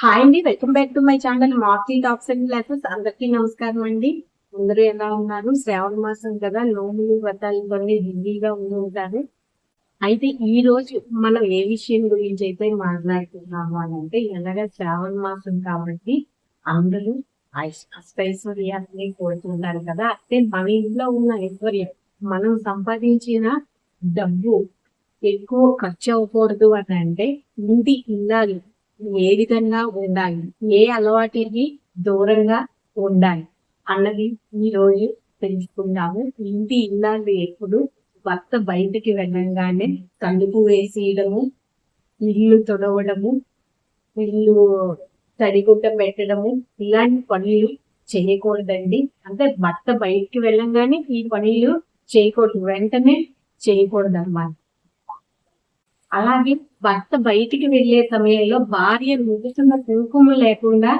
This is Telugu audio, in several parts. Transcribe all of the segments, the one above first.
హాయ్ అండి welcome back to my channel Marty టాప్స్ అండ్ క్లాసెస్ అందరికీ నమస్కారం అండి. అందరూ ఎలా ఉన్నారు? శ్రావణ మాసం కదా నోములు వ్రతాలు కొన్ని బిజీగా ఉండి ఉంటారు. అయితే ఈ రోజు మనం ఏ విషయం గురించి అయితే మాట్లాడుతున్నాము అని అంటే ఎలాగా శ్రావణ మాసం కాబట్టి అందరూ అష్టైశ్వర్యాన్ని కోరుతుంటారు కదా. అంటే మన ఇంట్లో ఉన్న ఐశ్వర్యం మనం సంపాదించిన డబ్బు ఎక్కువ ఖర్చు అవ్వకూడదు అని అంటే ఇంటి ఇల్లాలి ఏ విధంగా ఉండాలి? ఏ అలవాటికి దూరంగా ఉండాలి? అన్నది ఈరోజు రోజు ఇంటి ఇల్లాలు ఎప్పుడు భర్త బయటికి వెళ్ళంగానే తలుపు వేసేయడము ఇల్లు తొడవడము ఇల్లు తడిగుడ్డ పెట్టడము ఇలాంటి పనులు చేయకూడదండి. అంటే భర్త బయటికి వెళ్ళంగానే ఈ పనులు చేయకూడదు. వెంటనే చేయకూడదు అన్నమాట అలాగే భర్త బయటికి వెళ్ళే సమయంలో భార్య నుదుతున్న కుంకుమ లేకుండా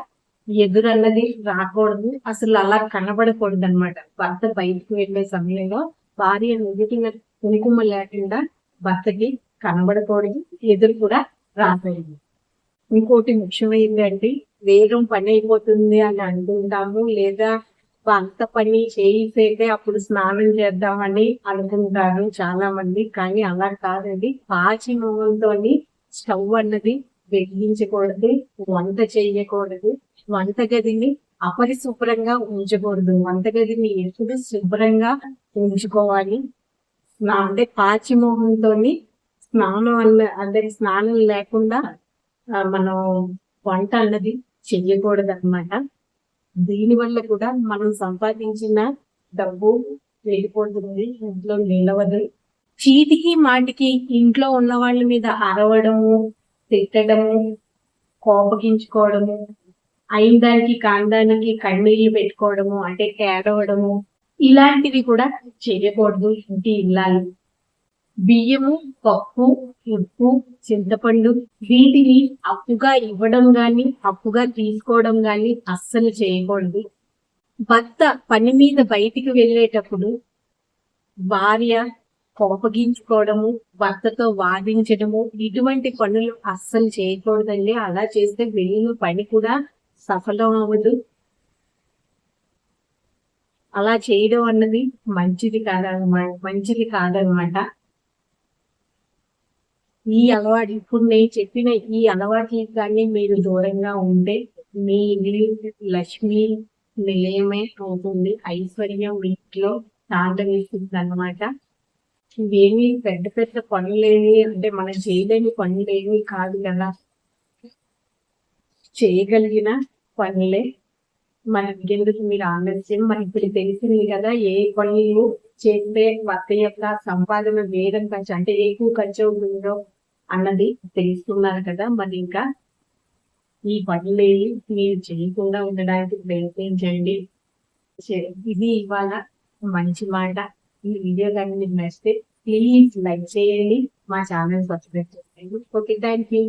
ఎదురన్నది రాకూడదు. అసలు అలా కనబడకూడదు అనమాట భర్త బయటికి వెళ్ళే సమయంలో భార్య నుదుటిన కుంకుమ లేకుండా భర్తకి కనబడకూడదు. ఎదురు కూడా రాకూడదు. ఇంకోటి ముఖ్యమైనది అంటే వేగం పని అయిపోతుంది అని అనుకుంటాము. లేదా అంత పని చేయితే అప్పుడు స్నానం చేద్దామని అనుకుంటారు చాలా మంది కానీ అలా కాదండి. పాచి మొహంతో స్టవ్ అన్నది వెలిగించకూడదు వంట చేయకూడదు. వంటగదిని అపరిశుభ్రంగా ఉంచకూడదు. వంటగదిని ఎప్పుడు శుభ్రంగా ఉంచుకోవాలి. అంటే పాచి స్నానం అన్న అంటే స్నానం లేకుండా మనం వంట అన్నది చెయ్యకూడదు అనమాట దీని వల్ల కూడా మనం సంపాదించిన డబ్బు వెళ్ళిపోతుంది ఇంట్లో నిలవదు. చీటికి మాటికి ఇంట్లో ఉన్న వాళ్ళ మీద అరవడము తిట్టడము కోపగించుకోవడము అయిన దానికి కాందానికి కన్నీళ్ళు పెట్టుకోవడము అంటే ఏడవడము ఇలాంటివి కూడా చేయకూడదు. ఇంటి ఇల్లాలి బియ్యము పప్పు ఉప్పు చింతపండు వీటిని అప్పుగా ఇవ్వడం గాని అప్పుగా తీసుకోవడం గాని అస్సలు చేయకూడదు. భర్త పని మీద బయటికి వెళ్ళేటప్పుడు భార్య కోపగించుకోవడము భర్తతో వాదించడము ఇటువంటి పనులు అస్సలు చేయకూడదండి. అలా చేస్తే వెళ్ళిన పని కూడా సఫలం అవ్వదు. అలా చేయడం అన్నది మంచిది కాదనమాట మంచిది కాదనమాట. ఈ అలవాటు ఇప్పుడు నేను చెప్పిన ఈ అలవాట్లకి కానీ మీరు దూరంగా ఉంటే మీ ఇల్లు లక్ష్మి నిలయమే అవుతుంది. ఐశ్వర్యం వీటిలో తాండవిస్తుంది అనమాట ఇవేమి పెద్ద పెద్ద పనులేమి అంటే మనం చేయలేని పనులేమి కాదు కదా. చేయగలిగిన పనులే. మనకి ఎందుకు మీరు ఆలస్యం? మనకి ఇప్పుడు తెలిసింది కదా ఏ పనులు చేస్తే భర్త యొక్క సంపాదన వేగం ఖర్చు అంటే ఎక్కువ ఖర్చు అవుతుందో అన్నది తెలుస్తున్నారు కదా. మరి ఇంకా ఈ పనులేవి మీరు చేయకుండా ఉండడానికి ప్రయత్నించండి ఇది ఇవాళ మంచి మాట. ఈ వీడియో కానీ మీకు నచ్చితే ప్లీజ్ లైక్ చేయండి. మా ఛానల్ సబ్స్క్రైబ్ చేయండి ఓకే థ్యాంక్ యూ